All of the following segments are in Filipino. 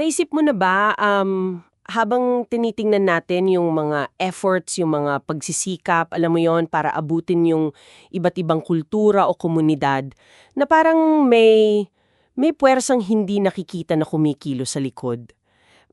Naisip mo na ba, um, habang tinitingnan natin yung mga efforts, yung mga pagsisikap, alam mo yon para abutin yung iba't ibang kultura o komunidad, na parang may, may puwersang hindi nakikita na kumikilo sa likod.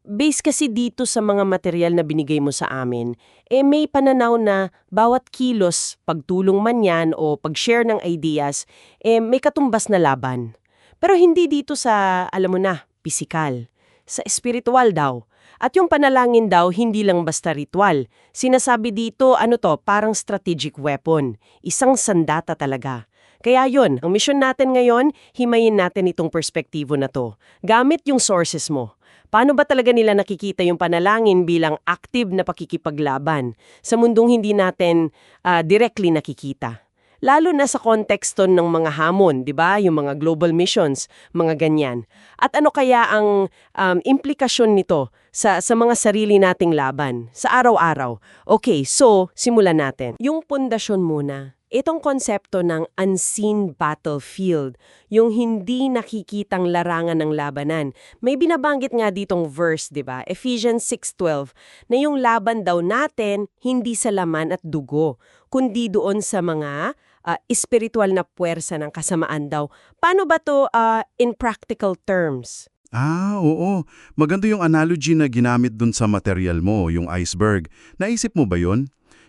Base kasi dito sa mga material na binigay mo sa amin, eh may pananaw na bawat kilos, pagtulong man yan o pag-share ng ideas, eh may katumbas na laban. Pero hindi dito sa, alam mo na, pisikal. Sa espiritual daw. At yung panalangin daw, hindi lang basta ritual. Sinasabi dito, ano to, parang strategic weapon. Isang sandata talaga. Kaya yon, ang mission natin ngayon, himayin natin itong perspektibo na to. Gamit yung sources mo. Paano ba talaga nila nakikita yung panalangin bilang active na pakikipaglaban sa mundong hindi natin ah, directly nakikita? Lalo na sa konteksto ng mga hamon, di ba? Yung mga global missions, mga ganyan. At ano kaya ang um, implikasyon nito sa, sa mga sarili nating laban, sa araw-araw? Okay, so, simulan natin. Yung pundasyon muna. Itong konsepto ng unseen battlefield, yung hindi nakikitang larangan ng labanan. May binabanggit nga ditong verse, di ba? Ephesians 6.12, na yung laban daw natin hindi sa laman at dugo, kundi doon sa mga uh, espiritual na puwersa ng kasamaan daw. Paano ba to uh, in practical terms? Ah, oo. Maganda yung analogy na ginamit dun sa material mo, yung iceberg. Naisip mo ba yon?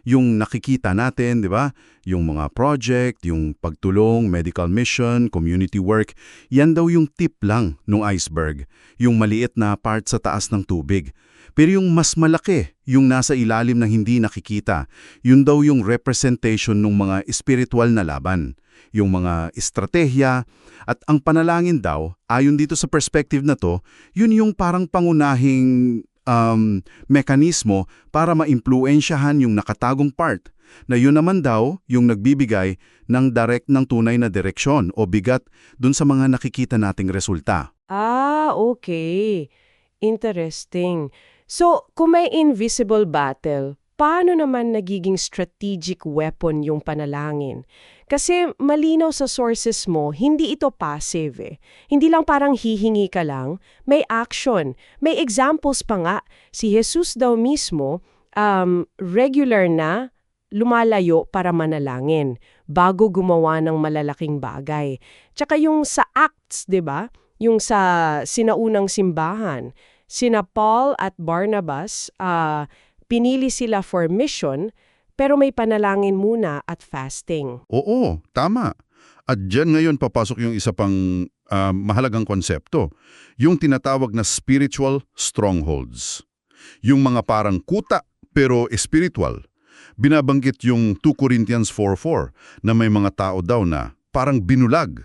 Yung nakikita natin, di ba? Yung mga project, yung pagtulong, medical mission, community work, yan daw yung tip lang ng iceberg. Yung maliit na part sa taas ng tubig. Pero yung mas malaki, yung nasa ilalim ng hindi nakikita, yun daw yung representation ng mga spiritual na laban, yung mga estratehiya, at ang panalangin daw, ayon dito sa perspective na to, yun yung parang pangunahing um, mekanismo para maimpluensyahan yung nakatagong part, na yun naman daw yung nagbibigay ng direct ng tunay na direksyon o bigat dun sa mga nakikita nating resulta. Ah, okay. Interesting. So, kung may invisible battle, paano naman nagiging strategic weapon yung panalangin? Kasi malinaw sa sources mo, hindi ito passive eh. Hindi lang parang hihingi ka lang, may action. May examples pa nga. Si Jesus daw mismo, um, regular na lumalayo para manalangin bago gumawa ng malalaking bagay. Tsaka yung sa Acts, 'di ba? Yung sa sinaunang simbahan, sina Paul at Barnabas, ah, pinili sila for mission, pero may panalangin muna at fasting. Oo, tama. At dyan ngayon papasok yung isa pang ah, mahalagang konsepto, yung tinatawag na spiritual strongholds. Yung mga parang kuta pero spiritual. Binabanggit yung 2 Corinthians 4.4 na may mga tao daw na parang binulag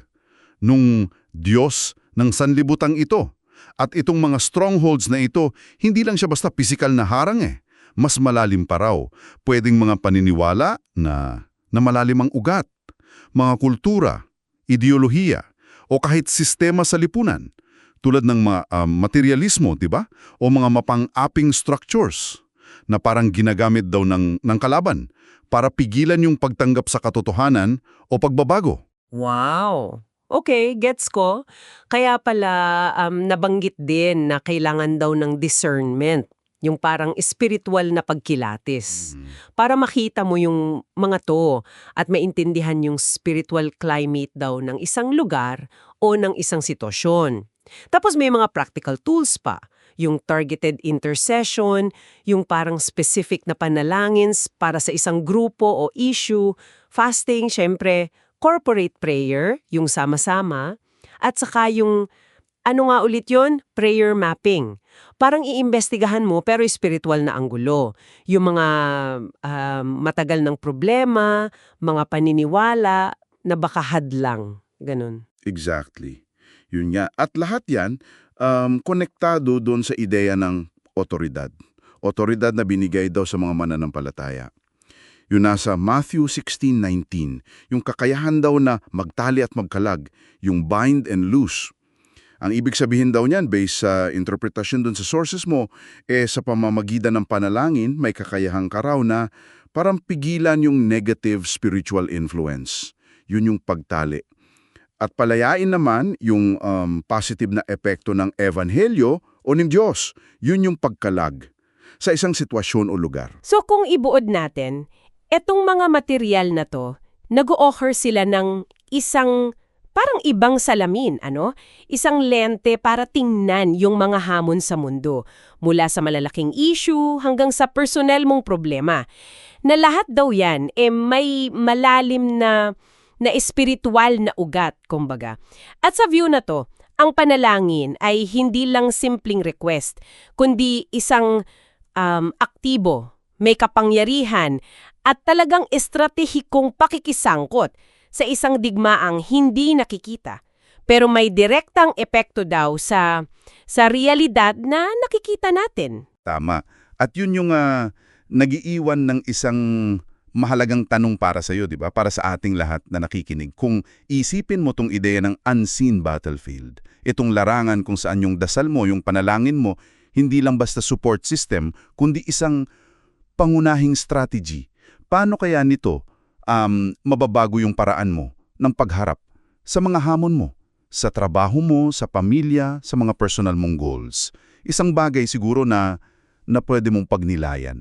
nung Diyos ng sanlibutang ito. At itong mga strongholds na ito, hindi lang siya basta pisikal na harang eh. Mas malalim pa raw. Pwedeng mga paniniwala na, na malalim ang ugat, mga kultura, ideolohiya, o kahit sistema sa lipunan, tulad ng mga um, materialismo, di ba? O mga mapang-aping structures na parang ginagamit daw ng, ng kalaban para pigilan yung pagtanggap sa katotohanan o pagbabago. Wow! Okay, gets ko. Kaya pala um, nabanggit din na kailangan daw ng discernment, yung parang spiritual na pagkilatis. Para makita mo yung mga to at maintindihan yung spiritual climate daw ng isang lugar o ng isang sitwasyon. Tapos may mga practical tools pa, yung targeted intercession, yung parang specific na panalangin para sa isang grupo o issue, fasting, syempre, corporate prayer, yung sama-sama, at saka yung, ano nga ulit yon Prayer mapping. Parang iimbestigahan mo pero spiritual na anggulo. Yung mga um, matagal ng problema, mga paniniwala na baka hadlang. Ganun. Exactly. Yun nga. At lahat yan, um, konektado doon sa ideya ng otoridad. Otoridad na binigay daw sa mga mananampalataya. Yun nasa Matthew 16.19, yung kakayahan daw na magtali at magkalag, yung bind and loose. Ang ibig sabihin daw niyan, based sa interpretation doon sa sources mo, eh sa pamamagitan ng panalangin, may kakayahang karaw na parang pigilan yung negative spiritual influence. Yun yung pagtali. At palayain naman yung um, positive na epekto ng evanhelyo o ng Diyos. Yun yung pagkalag sa isang sitwasyon o lugar. So kung ibuod natin, etong mga material na to, nag-o-offer sila ng isang parang ibang salamin, ano? Isang lente para tingnan yung mga hamon sa mundo, mula sa malalaking issue hanggang sa personal mong problema. Na lahat daw yan, eh may malalim na na espiritual na ugat, kumbaga. At sa view na to, ang panalangin ay hindi lang simpleng request, kundi isang um, aktibo, may kapangyarihan, at talagang estratehikong pakikisangkot sa isang digmaang hindi nakikita. Pero may direktang epekto daw sa, sa realidad na nakikita natin. Tama. At yun yung ah, nagiiwan ng isang mahalagang tanong para sa iyo, di ba? Para sa ating lahat na nakikinig. Kung isipin mo tong ideya ng unseen battlefield, itong larangan kung saan yung dasal mo, yung panalangin mo, hindi lang basta support system, kundi isang pangunahing strategy. Paano kaya nito um, mababago yung paraan mo ng pagharap sa mga hamon mo, sa trabaho mo, sa pamilya, sa mga personal mong goals? Isang bagay siguro na na pwede mong pagnilayan.